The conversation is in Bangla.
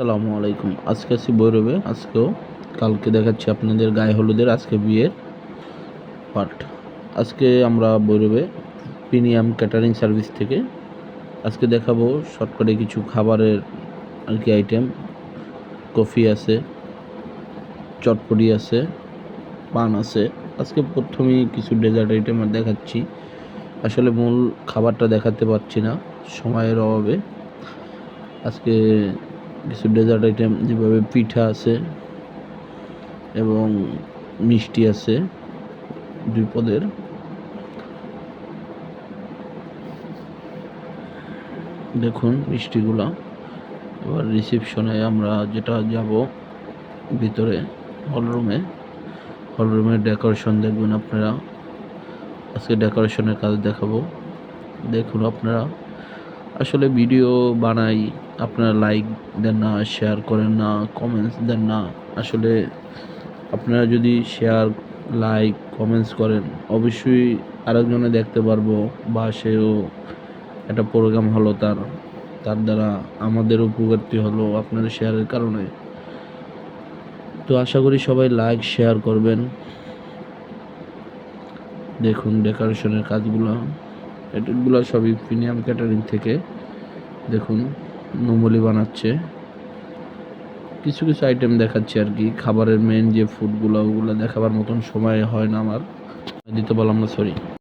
আসসালামু আলাইকুম। আজকে আছি বৈরবে। আজকেও কালকে দেখাচ্ছি আপনাদের গায়ে হলুদের আজকে বিয়ের পার্ট আজকে আমরা বৈরবে প্রিমিয়াম ক্যাটারিং সার্ভিস থেকে আজকে দেখাবো শর্টকাটে কিছু খাবারের আর কি আইটেম কফি আছে, চটপটি আছে, পান আছে। আজকে প্রথমেই কিছু ডেজার্ট আইটেম আর দেখাচ্ছি। আসলে মূল খাবারটা দেখাতে পারছি না, সময়ের অভাবে। আজকে কিছু ডেজার্ট আইটেম যেভাবে পিঠা আছে এবং মিষ্টি আছে, দুই পদের। দেখুন মিষ্টিগুলা। এবার রিসেপশনে আমরা যেটা যাব ভিতরে হলরুমে হলরুমের ডেকোরেশন দেখবেন আপনারা। আজকে ডেকোরেশনের কাজ দেখাবো। দেখুন আপনারা। আসলে ভিডিও বানাই আপনারা লাইক দেন না শেয়ার করেন না কমেন্টস দেন না। আসলে আপনারা যদি শেয়ার লাইক কমেন্টস করেন, অবশ্যই আরেকজনে দেখতে পারব বা সেও একটা প্রোগ্রাম হলো তার। তার দ্বারা আমাদের উপকারটি হলো আপনাদের শেয়ারের কারণে। তো আশা করি সবাই লাইক শেয়ার করবেন। দেখুন ডেকোরেশনের কাজগুলো। এগুলো সবই প্রিমিয়াম ক্যাটারিং থেকে। দেখুন। নমলি বানাচ্ছে। কিছু কিছু আইটেম দেখাচ্ছি আর কি। খাবারের মেন যে ফুডগুলো ওগুলো দেখাবার মতন সময় হয় না আমার। দিতে বললাম না সরি